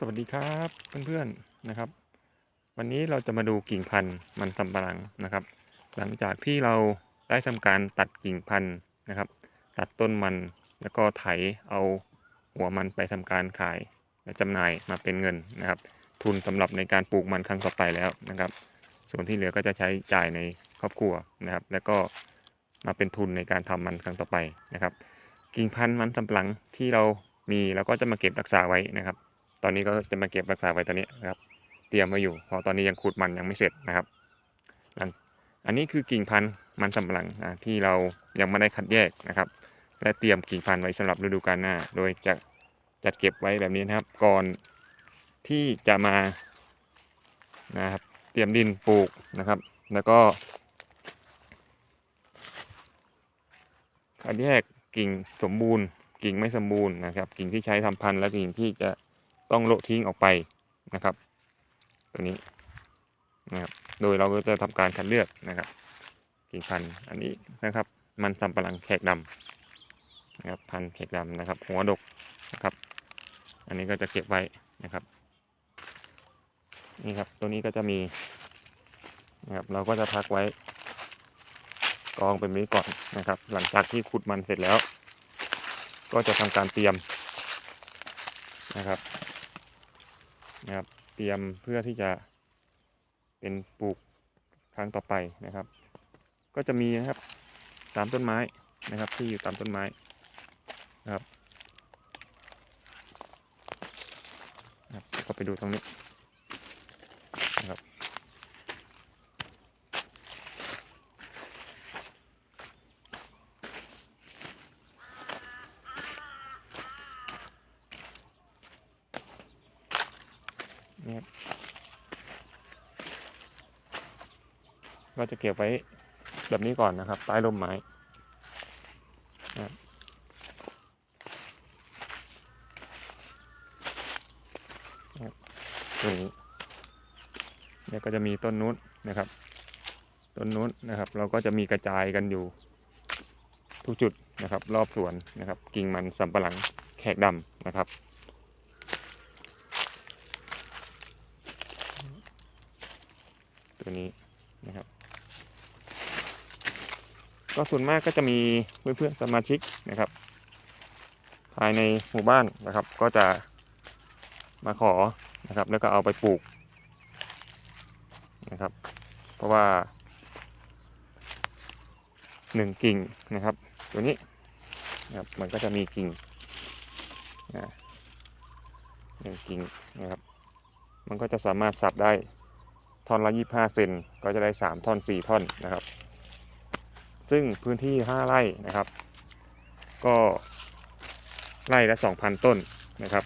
สวัสดีครับเพื่อนๆนะครับ วันนี้เราจะมาดูกิ่งพันธุ์มันสำปะหลังนะครับ หลังจากที่เราได้ทำการตัดกิ่งพันธุ์นะครับ ตัดต้นมันแล้วก็ไถเอาหัวมันไปทำการขายและจำหน่ายมาเป็นเงินนะครับ ทุนสำหรับในการปลูกมันครั้งต่อไปแล้วนะครับ ส่วนที่เหลือก็จะใช้จ่ายในครอบครัวนะครับ แล้วก็มาเป็นทุนในการทำมันครั้งต่อไปนะครับ กิ่งพันธุ์มันสำปะหลังที่เรามีเราก็จะมาเก็บรักษาไว้นะครับ ตอนนี้ก็จะมาเก็บรักษาไว้ตอนนี้นะครับ เตรียมไว้อยู่เพราะตอนนี้ยังขุดมันยังไม่เสร็จนะครับ อันอันนี้คือกิ่งพันธุ์มันสำปะหลังที่เรายังไม่ได้คัดแยกนะครับ และเตรียมกิ่งพันธุ์ไว้สำหรับฤดูกาลหน้า โดยจะจัดเก็บไว้แบบนี้นะครับ ก่อนที่จะมานะครับ เตรียมดินปลูกนะครับ แล้วก็คัดแยกกิ่งสมบูรณ์ กิ่งไม่สมบูรณ์นะครับ กิ่งที่ใช้ทำพันธุ์และกิ่งที่จะ ต้องโละทิ้งออกไปนะครับ ตัวนี้นะครับ โดยเราก็จะทำการคัดเลือกนะครับกิ่งพันธุ์อันนี้นะครับ มันสำปะหลังแขกดำนะครับพันธุ์แขกดำนะครับ หัวดกนะครับ อันนี้ก็จะเก็บไว้นะครับ นี่ครับตัวนี้ก็จะมีนะครับเราก็จะพักไว้กองเป็นนี้ก่อนนะครับ หลังจากที่ขุดมันเสร็จแล้ว ก็จะทำการเตรียมนะครับ นะครับ เตรียมเพื่อที่จะเป็นปลูกครั้งต่อไปนะครับ ก็จะมีนะครับตามต้นไม้นะครับที่อยู่ตามต้นไม้นะครับนะครับก็ไปดูตรงนี้นะครับ นี่ครับก็จะเก็บไว้แบบนี้ก่อนนะครับ ใต้ร่มไม้นะครับตัวนี้เนี่ยก็จะมีต้นนู้นนะครับ ต้นนู้นนะครับ เราก็จะมีกระจายกันอยู่ ทุกจุดนะครับ รอบสวนนะครับ กิ่งมันสำปะหลังแขกดำนะครับ ตัวนี้นะครับ ก็ส่วนมากก็จะมีเพื่อนๆสมาชิกนะครับ ภายในหมู่บ้านนะครับ ก็จะมาขอนะครับ แล้วก็เอาไปปลูกนะครับ เพราะว่าหนึ่งกิ่งนะครับ ตัวนี้นะครับมันก็จะมีกิ่งนะหนึ่งกิ่งนะครับ มันก็จะสามารถสับได้ ท่อนละ25เซนก็จะได้ 3 ท่อน 4 ท่อนนะครับ ซึ่งพื้นที่ 5 ไร่นะครับ ก็ไร่ละ 2,000 ต้นนะครับ